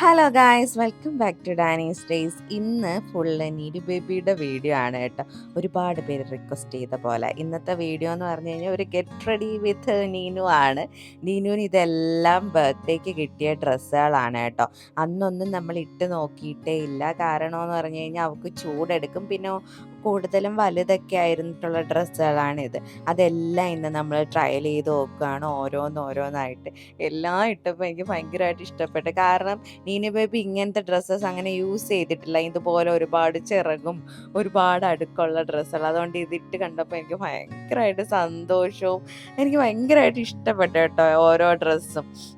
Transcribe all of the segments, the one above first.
Hello guys welcome back to Dani's days ഇന്ന് full needy ബേബിയുടെ video ആണ് കേട്ടോ. ഒരുപാട് പേര് റിക്വസ്റ്റ് ചെയ്ത പോലെ. ഇന്നത്തെ വീഡിയോ എന്ന് പറഞ്ഞു കഴിഞ്ഞാൽ ഒരു ഗെറ്റ് റെഡി വിത്ത് നീനു ആണ്. നീനുവിന് ഇതെല്ലാം ബർത്ത്ഡേക്ക് കിട്ടിയ ഡ്രസ്സുകളാണ് കേട്ടോ. അന്നൊന്നും നമ്മൾ ഇട്ട് നോക്കിയിട്ടേ ഇല്ല. കാരണം എന്ന് പറഞ്ഞു കഴിഞ്ഞാൽ അവൾക്ക് ചൂടെടുക്കും. പിന്നെ കൂടുതലും വലുതൊക്കെ ആയിരുന്നിട്ടുള്ള ഡ്രസ്സുകളാണിത്. അതെല്ലാം ഇന്ന് നമ്മൾ ട്രയൽ ചെയ്ത് നോക്കുകയാണ് ഓരോന്നോരോന്നായിട്ട് എല്ലാം ഇട്ടപ്പോൾ എനിക്ക് ഭയങ്കരമായിട്ട് ഇഷ്ടപ്പെട്ടു. കാരണം നീന ബേബി ഇങ്ങനത്തെ ഡ്രസ്സസ് അങ്ങനെ യൂസ് ചെയ്തിട്ടില്ല. ഇതുപോലെ ഒരുപാട് ചിറകും ഒരുപാട് അടുക്കുള്ള ഡ്രസ്സുകൾ. അതുകൊണ്ട് ഇതിട്ട് കണ്ടപ്പോൾ എനിക്ക് ഭയങ്കരമായിട്ട് സന്തോഷവും എനിക്ക് ഭയങ്കരമായിട്ട് ഇഷ്ടപ്പെട്ടു കേട്ടോ ഓരോ ഡ്രസ്സും.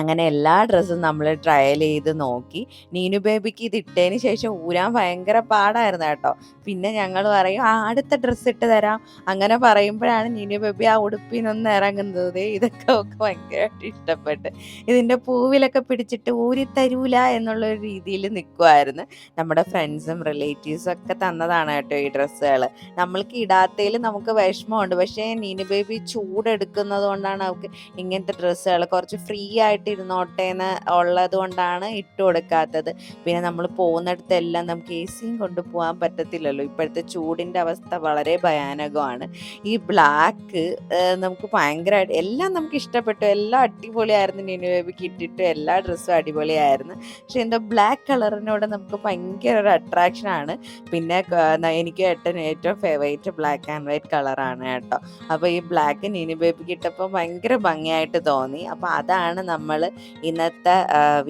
അങ്ങനെ എല്ലാ ഡ്രസ്സും നമ്മൾ ട്രയൽ ചെയ്ത് നോക്കി. നീനു ബേബിക്ക് ഇത് ഇട്ടതിന് ശേഷം ഊരാൻ ഭയങ്കര പാടായിരുന്നു കേട്ടോ. പിന്നെ ഞങ്ങൾ പറയും ആ അടുത്ത ഡ്രസ്സ് ഇട്ട് തരാം. അങ്ങനെ പറയുമ്പോഴാണ് നീനു ബേബി ആ ഉടുപ്പിൽ നിന്ന് ഇറങ്ങുന്നത്. ഇതൊക്കെ ഒക്കെ ഭയങ്കരമായിട്ട് ഇഷ്ടപ്പെട്ട്. ഇതിന്റെ പൂവിലൊക്കെ പിടിച്ചിട്ട് ഊരി തരൂല എന്നുള്ള രീതിയിൽ നിൽക്കുമായിരുന്നു നമ്മുടെ ഫ്രണ്ട്സും റിലേറ്റീവ്സും ഒക്കെ തന്നതാണ് കേട്ടോ ഈ ഡ്രസ്സുകൾ നമ്മൾക്ക് ഇടാത്തതിൽ നമുക്ക് വിഷമമുണ്ട്. പക്ഷേ നീനു ബേബി ചൂടെടുക്കുന്നത് കൊണ്ടാണ് അവൾക്ക് ഇങ്ങനത്തെ ഡ്രസ്സുകൾ കുറച്ച് ഫ്രീ ആയിട്ട് ഇരുന്നോട്ടെ എന്ന് ഉള്ളത് കൊണ്ടാണ് ഇട്ട് കൊടുക്കാത്തത്. പിന്നെ നമ്മൾ പോകുന്നിടത്തെല്ലാം നമുക്ക് എ സിയും കൊണ്ടുപോകാൻ പറ്റത്തില്ലല്ലോ. ഇപ്പോഴത്തെ ചൂടിന്റെ അവസ്ഥ വളരെ ഭയാനകമാണ്. ഈ ബ്ലാക്ക് നമുക്ക് ഭയങ്കരമായിട്ട് എല്ലാം നമുക്ക് ഇഷ്ടപ്പെട്ടു. എല്ലാം അടിപൊളിയായിരുന്നു. നീനു ബേബിക്ക് ഇട്ടിട്ട് എല്ലാ ഡ്രസ്സും അടിപൊളിയായിരുന്നു. പക്ഷെ എന്തോ ബ്ലാക്ക് കളറിനോട് നമുക്ക് ഭയങ്കര ഒരു അട്രാക്ഷൻ ആണ്. പിന്നെ എനിക്ക് ഏറ്റവും ഏറ്റവും ഫേവറേറ്റ് ബ്ലാക്ക് ആൻഡ് വൈറ്റ് കളറാണ് കേട്ടോ. അപ്പോൾ ഈ ബ്ലാക്ക് നീനു ബേബിക്ക് ഇട്ടപ്പോൾ ഭയങ്കര ഭംഗിയായിട്ട് തോന്നി. അപ്പോൾ അതാണ് നമ്മൾ ഇന്നത്തെ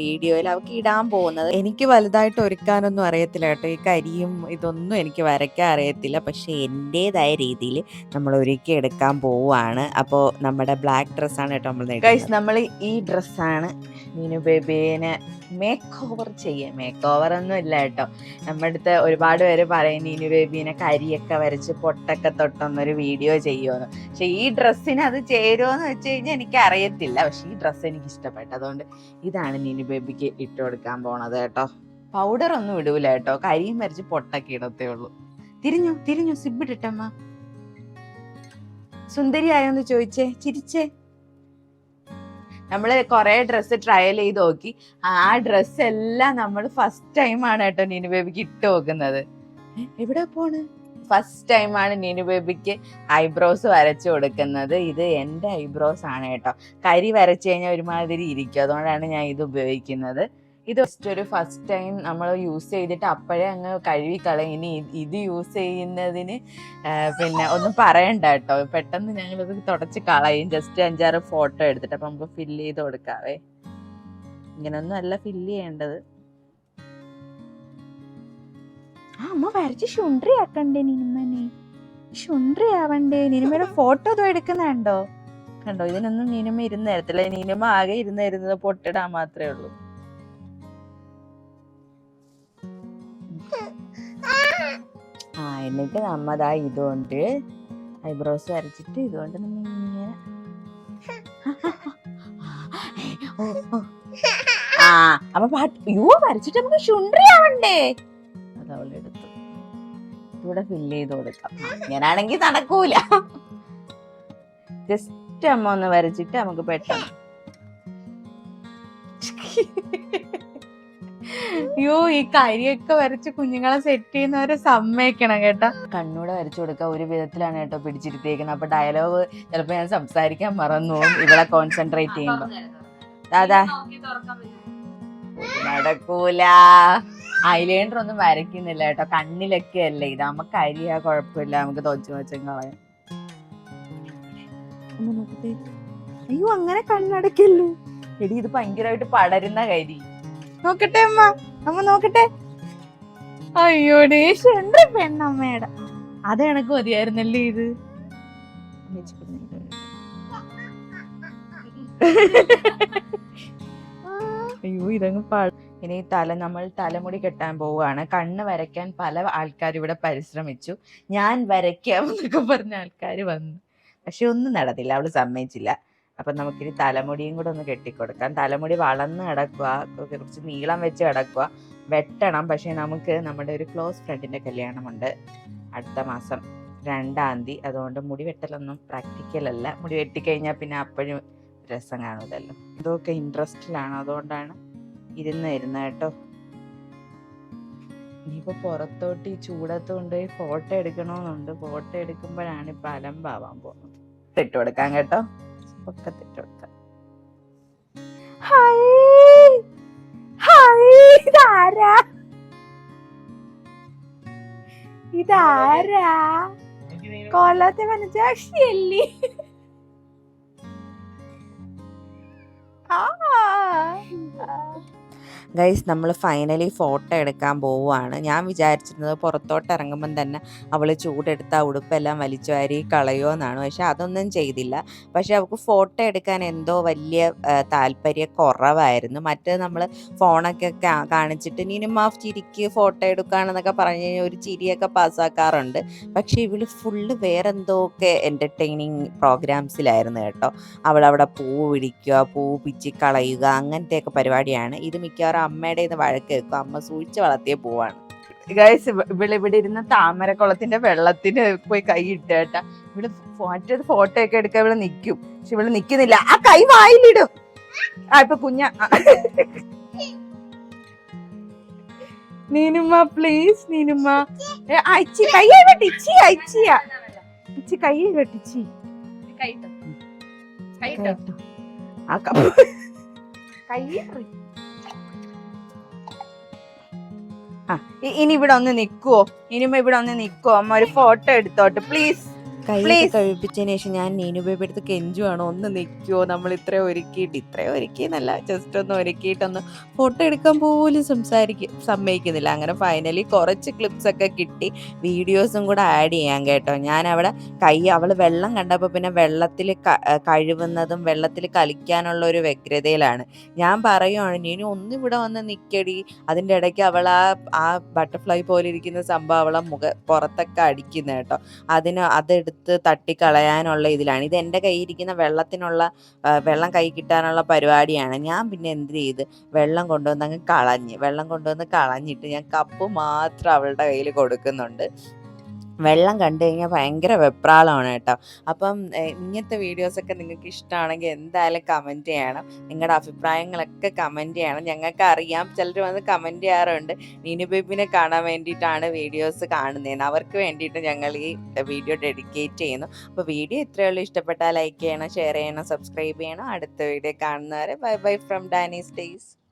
വീഡിയോയിൽ അവർക്ക് ഇടാൻ പോകുന്നത്. എനിക്ക് വലുതായിട്ട് ഒരുക്കാനൊന്നും അറിയത്തില്ല കേട്ടോ. ഈ കരിയും ഇതൊന്നും എനിക്ക് വരയ്ക്കാൻ അറിയത്തില്ല. പക്ഷേ എന്റേതായ രീതിയിൽ നമ്മൾ ഒരുക്കി എടുക്കാൻ പോവുകയാണ്. അപ്പോൾ നമ്മുടെ ബ്ലാക്ക് ഡ്രസ്സാണ് കേട്ടോ നമ്മൾ ഗൈസ് നമ്മൾ ഈ ഡ്രസ്സാണ് മീനു ബേബീനെ മേക്ക് ഓവർ ചെയ്യുക മേക്ക് ഓവർ ഒന്നും ഇല്ല കേട്ടോ. നമ്മുടെ അടുത്ത് ഒരുപാട് പേര് പറയും മീനു ബേബീനെ കരിയൊക്കെ വരച്ച് പൊട്ടൊക്കെ തൊട്ടൊന്നൊരു വീഡിയോ ചെയ്യുമെന്ന് പക്ഷെ ഈ ഡ്രസ്സിന് അത് ചേരുമോ എന്ന് വെച്ച് കഴിഞ്ഞാൽ എനിക്ക് അറിയത്തില്ല പക്ഷെ ഈ ഡ്രസ്സ് എനിക്ക് ഇഷ്ടപ്പെട്ടു അതുകൊണ്ട് ഇതാണ് നീനു ബേബിക്ക് ഇട്ട് കൊടുക്കാൻ പോണത് കേട്ടോ. പൗഡർ ഒന്നും ഇടൂല കേട്ടോ. കരിയും വരച്ച് പൊട്ടൊക്കെ ഇടത്തേ ഉള്ളൂ. തിരിഞ്ഞു തിരിഞ്ഞു. സിബിട്ടിട്ടമ്മ സുന്ദരിയായോന്ന് ചോദിച്ചേ. ചിരിച്ചേ. നമ്മൾ കുറെ ഡ്രസ്സ് ട്രയൽ ചെയ്ത് നോക്കി. ആ ഡ്രസ്സ് എല്ലാം നമ്മൾ ഫസ്റ്റ് ടൈമാണ് കേട്ടോ നീനു ബേബിക്ക് ഇട്ട് നോക്കുന്നത് എവിടെ പോണ്? ഫസ്റ്റ് ടൈമാണ് നീനു ബേബിക്ക് ഐബ്രോസ് വരച്ചു കൊടുക്കുന്നത്. ഇത് എന്റെ ഐബ്രോസ് ആണ് കേട്ടോ. കരി വരച്ചു കഴിഞ്ഞാൽ ഒരുമാതിരി ഇരിക്കും. അതുകൊണ്ടാണ് ഞാൻ ഇത് ഉപയോഗിക്കുന്നത്. ഇത് ജസ്റ്റ് ഒരു ഫസ്റ്റ് ടൈം നമ്മൾ യൂസ് ചെയ്തിട്ട് അപ്പോഴേ അങ്ങ് കഴുകി കളയും ഇനി ഇത് യൂസ് ചെയ്യുന്നതിന് പിന്നെ ഒന്നും പറയണ്ട കേട്ടോ. പെട്ടെന്ന് ഞങ്ങളിത് തുടച്ച് കളയും. ജസ്റ്റ് അഞ്ചാറ് ഫോട്ടോ എടുത്തിട്ട് അപ്പം നമുക്ക് ഫില്ല് ചെയ്ത് കൊടുക്കാവേ. ഇങ്ങനൊന്നും അല്ല ഫില്ല് ചെയ്യേണ്ടത്. അമ്മ വരച്ച് ശുണ്ട്രി ആക്കണ്ടേ നിനിമനെ? ശുണ്ട്രി ആവണ്ടേ? നിനിമയുടെ ഫോട്ടോ ഇതോ എടുക്കുന്നുണ്ടോ? കണ്ടോ ഇതിനൊന്നും നിനിമ ഇരുന്ന് തരത്തില്ല നിനിമ ആകെ ഇരുന്ന് തരുന്നത് പൊട്ടിടാൻ മാത്രമേ ഉള്ളൂ. ആ എന്നിട്ട് നമ്മതാ ഇതുകൊണ്ട് ഐബ്രോസ് വരച്ചിട്ട് ഇതുകൊണ്ട് നമ്മ ഇങ്ങനെ. ആ അപ്പൊ പാട്ട് വരച്ചിട്ട് നമുക്ക് ശുണ്ട്രി ആവണ്ടേ? അത് ഇവിടെ ഫില്ല് ചെയ്ത് കൊടുക്കാം. ഇങ്ങനാണെങ്കിൽ നടക്കൂല. ജസ്റ്റ് അമ്മ ഒന്ന് വരച്ചിട്ട് നമുക്ക് പെട്ടെന്ന്. അയ്യോ ഈ കരിയൊക്കെ വരച്ച് കുഞ്ഞുങ്ങളെ സെറ്റ് ചെയ്യുന്നവരെ സമ്മതിക്കണം കേട്ടോ. കണ്ണൂടെ വരച്ചു കൊടുക്കുക ഒരു വിധത്തിലാണ് കേട്ടോ പിടിച്ചിരുത്തിയേക്കുന്നത്. അപ്പൊ ഡയലോഗ് ചിലപ്പോ ഞാൻ സംസാരിക്കാൻ മറന്നു ഇവിടെ കോൺസെൻട്രേറ്റ് ചെയ്യുമ്പോ. ദാദാ നടക്കൂല. ഐലൈനർ ഒന്നും വരയ്ക്കുന്നില്ല കേട്ടോ. കണ്ണിലൊക്കെ അല്ലേ? ഇത് നമുക്ക് അരിയാ കുഴപ്പമില്ല. നമുക്ക് തോച്ചു വെച്ചും കളയാം. അയ്യോ അങ്ങനെ കണ്ണടക്കല്ലേ? എടി ഇത് ഭയങ്കരമായിട്ട് പടരുന്ന കരി. നോക്കട്ടെ അമ്മ. അമ്മ നോക്കട്ടെ. അയ്യോ ദേഷ്യുണ്ട് പെണ്ണമ്മയുടെ അത് എനക്ക് മതിയായിരുന്നല്ലേ ഇത്? അയ്യോ ഇതങ്ങ് പാ ഇനി തല നമ്മൾ തലമുടി കെട്ടാൻ പോവുകയാണ്. കണ്ണ് വരയ്ക്കാൻ പല ആൾക്കാർ ഇവിടെ പരിശ്രമിച്ചു. ഞാൻ വരയ്ക്കാം എന്നൊക്കെ പറഞ്ഞ ആൾക്കാർ വന്നു. പക്ഷെ ഒന്നും നടന്നില്ല അവൾ സമ്മതിച്ചില്ല. അപ്പൊ നമുക്കിനി തലമുടിയും കൂടെ ഒന്ന് കെട്ടിക്കൊടുക്കാം. തലമുടി വളർന്ന് കിടക്കുക കുറച്ച് നീളം വെച്ച് കിടക്കുക വെട്ടണം. പക്ഷെ നമുക്ക് നമ്മുടെ ഒരു ക്ലോസ് ഫ്രണ്ടിന്റെ കല്യാണമുണ്ട് അടുത്ത മാസം രണ്ടാം തീയതി. അതുകൊണ്ട് മുടി വെട്ടലൊന്നും പ്രാക്ടിക്കൽ അല്ല. മുടി വെട്ടിക്കഴിഞ്ഞാൽ പിന്നെ അപ്പോഴും രസം കാണുന്നതല്ലോ. ഇതൊക്കെ ഇൻട്രസ്റ്റിലാണ് അതുകൊണ്ടാണ് ഇരുന്ന് ഇരുന്ന കേട്ടോ. ഇനിയിപ്പോ പുറത്തോട്ട് ഈ ചൂടത്ത് കൊണ്ടുപോയി ഫോട്ടോ എടുക്കണമെന്നുണ്ട് ഫോട്ടോ എടുക്കുമ്പോഴാണ് ഇപ്പൊ അലമ്പാവാൻ പോകുന്നത്. ഇട്ട് കൊടുക്കാം കേട്ടോ. ഒക്കെ കൊടുക്കാം. ഹായ് ഇതാരാ? ഇതാരാ? കൊല്ലത്തെ മനസ്സാക്ഷിയല്ലേ ഗൈസ് നമ്മൾ ഫൈനലി ഫോട്ടോ എടുക്കാൻ പോവുകയാണ് ഞാൻ വിചാരിച്ചിരുന്നത് പുറത്തോട്ട് ഇറങ്ങുമ്പം തന്നെ അവൾ ചൂടെടുത്ത ഉടുപ്പെല്ലാം വലിച്ചു വാരി കളയോ എന്നാണ് പക്ഷെ അതൊന്നും ചെയ്തില്ല. പക്ഷെ അവൾക്ക് ഫോട്ടോ എടുക്കാൻ എന്തോ വലിയ താല്പര്യ കുറവായിരുന്നു. മറ്റേത് നമ്മൾ ഫോണൊക്കെ കാണിച്ചിട്ട് നീനുമാ ചിരിക്ക് ഫോട്ടോ എടുക്കുകയാണെന്നൊക്കെ പറഞ്ഞു കഴിഞ്ഞാൽ ഒരു ചിരിയൊക്കെ പാസ്സാക്കാറുണ്ട്. പക്ഷെ ഇവൾ ഫുള്ള് വേറെന്തോക്കെ എന്റർടൈനിങ് പ്രോഗ്രാംസിലായിരുന്നു കേട്ടോ. അവളവിടെ പൂ പിടിക്കുക പൂ പിച്ചി കളയുക അങ്ങനത്തെയൊക്കെ പരിപാടിയാണ്. ഇത് മിക്കവാറും അമ്മയുടെ ഇന്ന് വഴക്ക് വെക്കും അമ്മ സൂക്ഷിച്ച് വളർത്തിയ പോവാണ്. ഗൈസ് ഇവിടെ ഇവിടെ ഇരുന്ന താമരക്കുളത്തിന്റെ വെള്ളത്തിന് പോയി കൈ ഇട്ട് കേട്ടാ. ഇവിടെ മറ്റേത് ഫോട്ടോ ഒക്കെ എടുക്കാൻ ഇവിടെ നിൽക്കും പക്ഷെ ഇവിടെ നിക്കുന്നില്ല. ആ കൈ വായിലിടും. ആ ഇപ്പൊ കുഞ്ഞ. നീനുമ്മ പ്ലീസ് നീനുമ്മ. അയച്ചി കൈ വെട്ടി ഇച്ചി ഇച്ചിയാ ഇച്ചി കൈ വെട്ടിച്ചി. ആ കപ്പ് കൈ ആ ഇനി ഇവിടെ ഒന്ന് നിക്കുവോ? ഇനിമ ഇവിടെ ഒന്ന് നിക്കുവോ? അമ്മ ഒരു ഫോട്ടോ എടുത്തോട്ട് പ്ലീസ് കൈ. കഴിപ്പിച്ചതിന് ശേഷം ഞാൻ നീനു ബേബി എടുത്ത് കെഞ്ചുവാണോ ഒന്ന് നിൽക്കുവോ? നമ്മൾ ഇത്രയും ഒരുക്കിയിട്ട് ഇത്രയും ഒരുക്കിയെന്നല്ല ജസ്റ്റ് ഒന്ന് ഒരുക്കിയിട്ടൊന്ന് ഫോട്ടോ എടുക്കാൻ പോലും സംസാരിക്കും സമ്മതിക്കുന്നില്ല. അങ്ങനെ ഫൈനലി കുറച്ച് ക്ലിപ്സ് ഒക്കെ കിട്ടി. വീഡിയോസും കൂടെ ആഡ് ചെയ്യാൻ കേട്ടോ. ഞാൻ അവിടെ കൈ അവൾ വെള്ളം കണ്ടപ്പോൾ പിന്നെ വെള്ളത്തിൽ കഴുകുന്നതും വെള്ളത്തിൽ കളിക്കാനുള്ള ഒരു വ്യഗ്രതയിലാണ്. ഞാൻ പറയുവാണ് നീനു ഒന്ന് ഇവിടെ വന്ന് നിൽക്കടി അതിന്റെ ഇടയ്ക്ക് അവൾ ആ ആ ബട്ടർഫ്ലൈ പോലെ ഇരിക്കുന്ന സംഭവം അവളെ മുഖ പുറത്തൊക്കെ അടിക്കുന്ന കേട്ടോ. അതിന് അതെടുത്ത് തട്ടിക്കളയാനുള്ള ഇതിലാണ്. ഇത് എന്റെ കയ്യിരിക്കുന്ന വെള്ളത്തിനുള്ള വെള്ളം കൈ കിട്ടാനുള്ള പരിപാടിയാണ്. ഞാൻ പിന്നെ എന്ത് ചെയ്ത്? വെള്ളം കൊണ്ടുവന്ന് അങ്ങ് കളഞ്ഞ് വെള്ളം കൊണ്ടുവന്ന് കളഞ്ഞിട്ട് ഞാൻ കപ്പ് മാത്രം അവളുടെ കയ്യിൽ കൊടുക്കുന്നുണ്ട്. വെള്ളം കണ്ടു കഴിഞ്ഞാൽ ഭയങ്കര വെപ്രാളമാണ് കേട്ടോ. അപ്പം ഇങ്ങനത്തെ വീഡിയോസൊക്കെ നിങ്ങൾക്ക് ഇഷ്ടമാണെങ്കിൽ എന്തായാലും കമന്റ് ചെയ്യണം. നിങ്ങളുടെ അഭിപ്രായങ്ങളൊക്കെ കമന്റ് ചെയ്യണം. ഞങ്ങൾക്ക് അറിയാം. ചിലർ വന്ന് കമന്റ് ചെയ്യാറുണ്ട്. നീനു ബേബിനെ കാണാൻ വേണ്ടിയിട്ടാണ് വീഡിയോസ് കാണുന്നതെന്ന്. അവർക്ക് വേണ്ടിയിട്ട് ഞങ്ങൾ ഈ വീഡിയോ ഡെഡിക്കേറ്റ് ചെയ്യുന്നു. അപ്പോൾ വീഡിയോ ഇത്രയേ ഉള്ളൂ. ഇഷ്ടപ്പെട്ടാൽ ലൈക്ക് ചെയ്യണം ഷെയർ ചെയ്യണം സബ്സ്ക്രൈബ് ചെയ്യണം. അടുത്ത വീഡിയോ കാണുന്നവരെ bye bye from Dani's days